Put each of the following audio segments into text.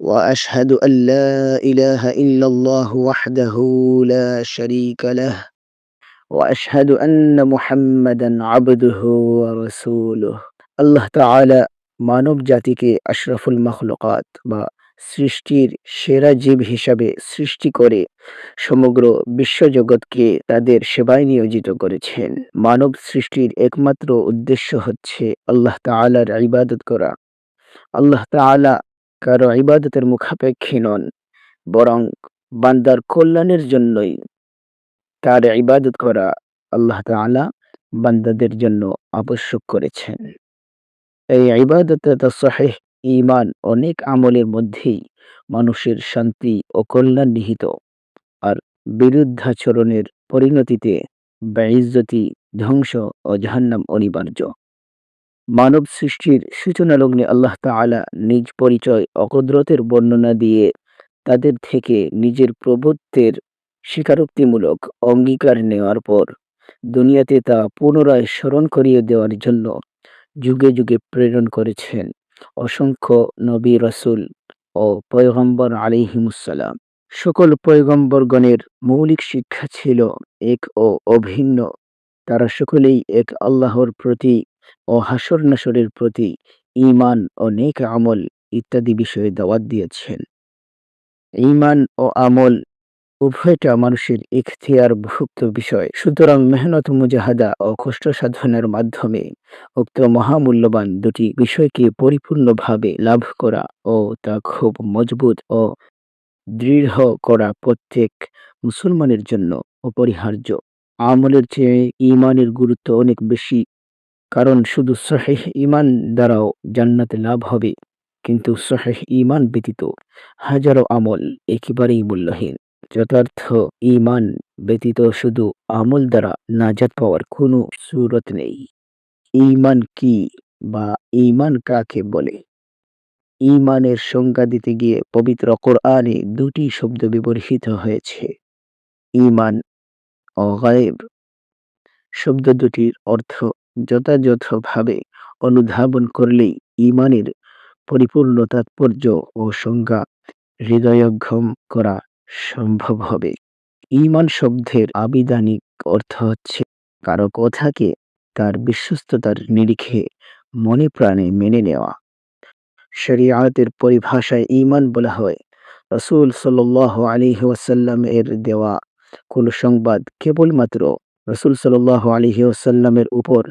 واشهد ان لا اله الا الله وحده لا شريك له واشهد ان محمدا عبده ورسوله আল্লাহ তাআলা মানব জাতিকে আশরাফুল মাখলুকাত বা সৃষ্টির সেরা জীব হিসাবে সৃষ্টি করে সমগ্র বিশ্বজগৎকে তাদের সেবায় নিয়োজিত করেছেন মানব সৃষ্টির একমাত্র উদ্দেশ্য হচ্ছে আল্লাহ তাআলার ইবাদত করা আল্লাহ তাআলা কারও ইবাদতের মুখাপেক্ষী নন, বরং বান্দার কল্যাণের জন্যই। তার ইবাদত করা আল্লাহ তাআলা বান্দাদের জন্য আবশ্যক করেছেন। এই ইবাদতে সহিহ ইমান অনেক আমলের মধ্যেই মানুষের শান্তি ও কল্যাণ নিহিত, আর বিরুদ্ধাচরণের পরিণতিতে ব্যইজ্জতি ধ্বংস ও জাহান্নাম অনিবার্য। মানব সৃষ্টির সূচনা লগ্নে আল্লাহ তাআলা নিজ পরিচয় অকদ্রতের বর্ণনা দিয়ে তাদের থেকে নিজের প্রভুত্বের স্বীকারোক্তিমূলক অঙ্গীকার নেওয়ার পর দুনিয়াতে তা পুনরায় স্মরণ করিয়ে দেওয়ার জন্য যুগে যুগে প্রেরণ করেছেন অসংখ্য নবী রসুল ও পয়গম্বর আলিহিমুসালাম সকল পয়গম্বরগণের মৌলিক শিক্ষা ছিল এক ও অভিন্ন। তারা সকলেই এক আল্লাহর প্রতি ও হাসর নাসরের প্রতি ইমান ও নেক আমল ইত্যাদি বিষয়ে দাওয়াত দিয়েছেন। ইমান ও আমল উভয়টা মানুষের ইখতিয়ার ভুক্ত বিষয়। সুতরাং মেহনত মুজাহাদা ও কষ্ট সাধনের মাধ্যমে উক্ত মহামূল্যবান দুটি বিষয়কে পরিপূর্ণভাবে লাভ করা ও তা খুব মজবুত ও দৃঢ় করা প্রত্যেক মুসলমানের জন্য অপরিহার্য। আমলের চেয়ে ইমানের গুরুত্ব অনেক বেশি। কারণ শুধু সহিহ ইমান দ্বারাও জান্নাতে লাভ হবে, কিন্তু সহিহ ইমান ব্যতীত হাজারো আমল একেবারেই মূল্যহীন। যথার্থ ইমান ব্যতীত শুধু আমল দ্বারা নাজাত পাওয়ার কোনো সুরত নেই। ইমান কি বা ইমান কাকে বলে? ইমানের সংজ্ঞা দিতে গিয়ে পবিত্র কোরআনে দুটি শব্দ ব্যবহৃত হয়েছে। ইমান ও গায়েব শব্দ দুটির অর্থ যথাযথভাবে অনুধাবন করলেই ইমানের পরিপূর্ণ তাৎপর্য ও সংজ্ঞা হৃদয়ঙ্গম করা সম্ভব হবে। ইমান শব্দের আবিধানিক অর্থ হচ্ছে, কারও কথাকে তার বিশ্বস্ততার নিরিখে মনে প্রাণে মেনে নেওয়া। শরিয়াতের পরিভাষায় ইমান বলা হয়, রসুল সাল আলী ওয়াসাল্লাম এর দেওয়া কোন সংবাদ কেবলমাত্র রসুল সাল আলী ওয়াসাল্লামের উপর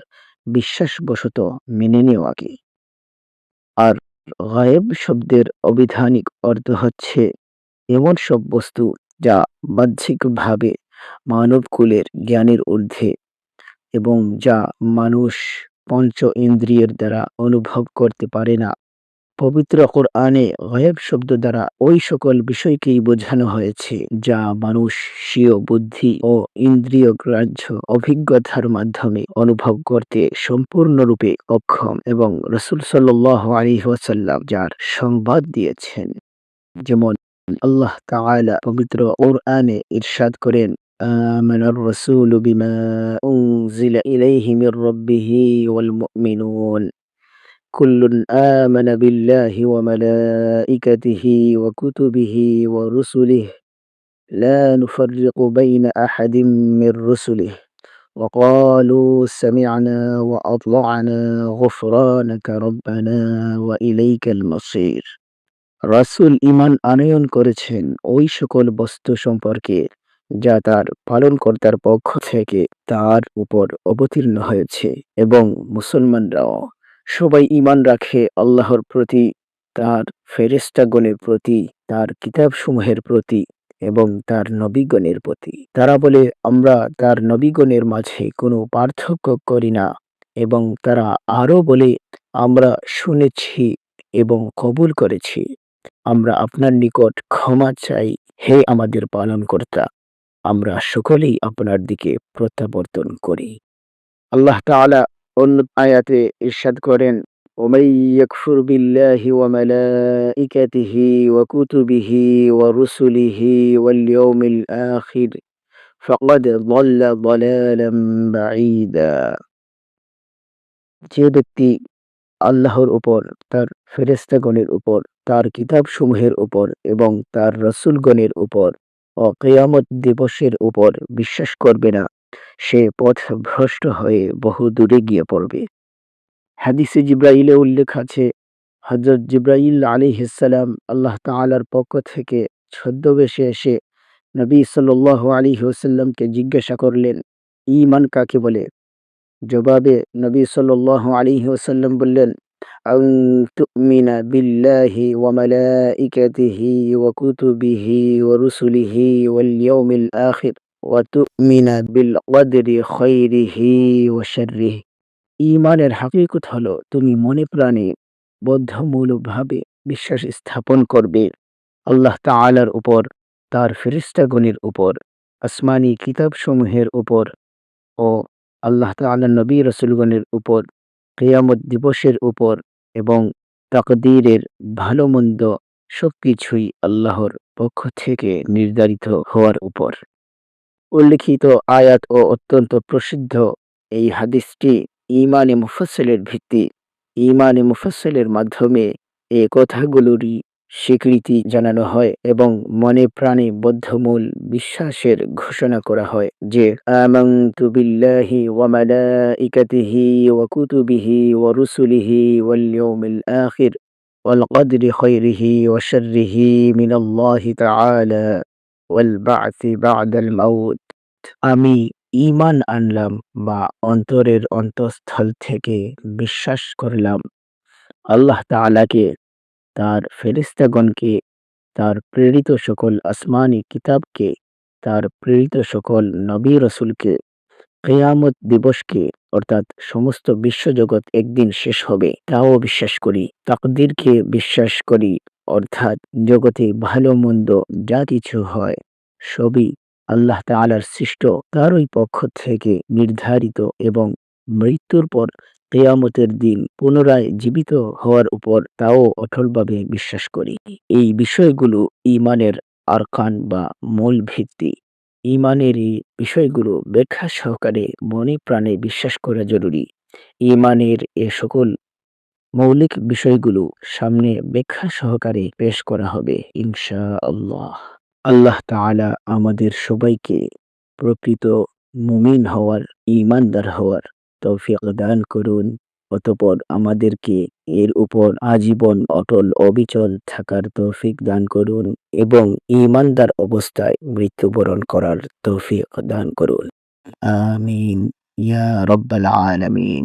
বিশ্বাসবশত মেনে নেওয়াকে আর গায়েব শব্দের অবিধানিক অর্থ হচ্ছে এমন সব বস্তু যা বাহ্যিকভাবে মানবকুলের জ্ঞানের ঊর্ধ্বে এবং যা মানুষ পঞ্চ ইন্দ্রিয়ের দ্বারা অনুভব করতে পারে না। পবিত্র কোরআনে গয়েব শব্দ দ্বারা ওই সকল বিষয়কেই বোঝানো হয়েছে যা মানুষ স্বীয় বুদ্ধি ও ইন্দ্রিয় গ্রাহ্য অভিজ্ঞতার মাধ্যমে অনুভব করতে সম্পূর্ণরূপে অক্ষম এবং রসুল সাল্লাহ আলী ওয়াসাল্লাম যার সংবাদ দিয়েছেন যেমন আল্লাহ তাআলা পবিত্র কোরআনে ইরশাদ করেন آمن الرسول بما أنزل إليه من ربه والمؤمنون كل آمن بالله وملائكته وكتبه ورسله لا نفرق بين أحد من رسله وقالوا سمعنا وأطلعنا غفرانك ربنا وإليك المصير রাসুল ইমান আনয়ন করেছেন ওই সকল বস্তু সম্পর্কে যা তার পালনকর্তার পক্ষ থেকে তার উপর অবতীর্ণ হয়েছে এবং মুসলমানরাও সবাই ইমান রাখে আল্লাহর প্রতি, তার ফেরেস্তাগণের প্রতি, তার কিতাবসমূহের প্রতি এবং তার নবীগণের প্রতি। তারা বলে, আমরা তার নবীগণের মাঝে কোনো পার্থক্য করি না। এবং তারা আরও বলে, আমরা শুনেছি এবং কবুল করেছি। আমরা আপনার নিকট ক্ষমা চাই। হে আমাদের পালনকর্তা, আমরা সকলেই আপনার দিকে প্রত্যাবর্তন করি। আল্লাহ তাআলা অন্য আয়াতে ইরশাদ করেন ومن يكفر بالله وملائكته وكتبه ورسله واليوم الآخر فقد ضل ضلالا بعيدا যে ব্যক্তি আল্লাহর উপর তার ফেরেস্তাগণের উপর তার কিতাবসমূহের উপর এবং তার রসুলগণের উপর ও কেয়ামত দিবসের উপর বিশ্বাস করবে না সে পথ ভ্রষ্ট হয়ে বহু দূরে গিয়ে পড়বে হাদিসে জিব্রাইলে উল্লেখ আছে হজরত জিব্রাইল আলী হিসালাম আল্লাহ তালার পক্ষ থেকে ছদ্মবেশে এসে নবী সাল আলী হুসাল্লামকে জিজ্ঞাসা করলেন ইমান কাকে বলে জবাবে নবী সাল আলী হুসাল্লাম বললেন أن تؤمن بالله وملائكته وكتبه ورسله واليوم الآخر ওয়াতুমিন বিল ওয়াদি খৈরিহি ও শর্রিহি ইমানের হাকিকত হলো তুমি মনে প্রাণে বদ্ধমূলকভাবে বিশ্বাস স্থাপন করবে। আল্লাহ তালার উপর, তার ফেরিস্তাগণের উপর, আসমানি কিতাবসমূহের উপর ও আল্লাহ তাল্লা নবী রসুলগণের উপর, কেয়ামত দিবসের উপর এবং তাকদীরের ভালো মন্দ সব কিছুই আল্লাহর পক্ষ থেকে নির্ধারিত হওয়ার উপর। উল্লিখিত আয়াত ও অত্যন্ত প্রসিদ্ধ এই হাদিসটি ইমানে মুফসলের ভিত্তি। ইমানে মুফসলের মাধ্যমে এ কথাগুলোরই স্বীকৃতি জানানো হয় এবং মনে প্রাণে বদ্ধমূল বিশ্বাসের ঘোষণা করা হয় যে, আমানতু কুতুবিহি আমি ইমান আনলাম বা অন্তরের অন্তঃস্থল থেকে বিশ্বাস করলাম। আল্লাহ তাআলাকে, তার ফেরেস্তাগণকে তার প্রেরিত সকল আসমানি কিতাবকে, তার প্রেরিত সকল নবী রসুলকে কেয়ামত দিবসকে, অর্থাৎ সমস্ত বিশ্বজগৎ একদিন শেষ হবে, তাও বিশ্বাস করি। তাকদিরকে বিশ্বাস করি, অর্থাৎ জগতে ভালো মন্দ যা কিছু হয়, সবই আল্লাহ তাআলার সৃষ্ট তারই পক্ষ থেকে নির্ধারিত এবং মৃত্যুর পর কেয়ামতের দিন পুনরায় জীবিত হওয়ার উপর তাও অটলভাবে বিশ্বাস করি। এই বিষয়গুলো ইমানের আরকান বা মূল ভিত্তি ইমানের এই বিষয়গুলো ব্যাখ্যা সহকারে মনে প্রাণে বিশ্বাস করা জরুরি। ইমানের এ সকল মৌলিক বিষয়গুলো সামনে ব্যাখ্যা সহকারে পেশ করা হবে ইনশা আল্লাহ আল্লাহ তাআলা আমাদের সবাইকে প্রকৃত মুমিন হওয়ার ইমানদার হওয়ার তৌফিক দান করুন। অতপর আমাদেরকে এর উপর আজীবন অটল, অবিচল থাকার তৌফিক দান করুন এবং ইমানদার অবস্থায় মৃত্যুবরণ করার তৌফিক দান করুন। আমিন। ইয়া রব্বাল আলামিন।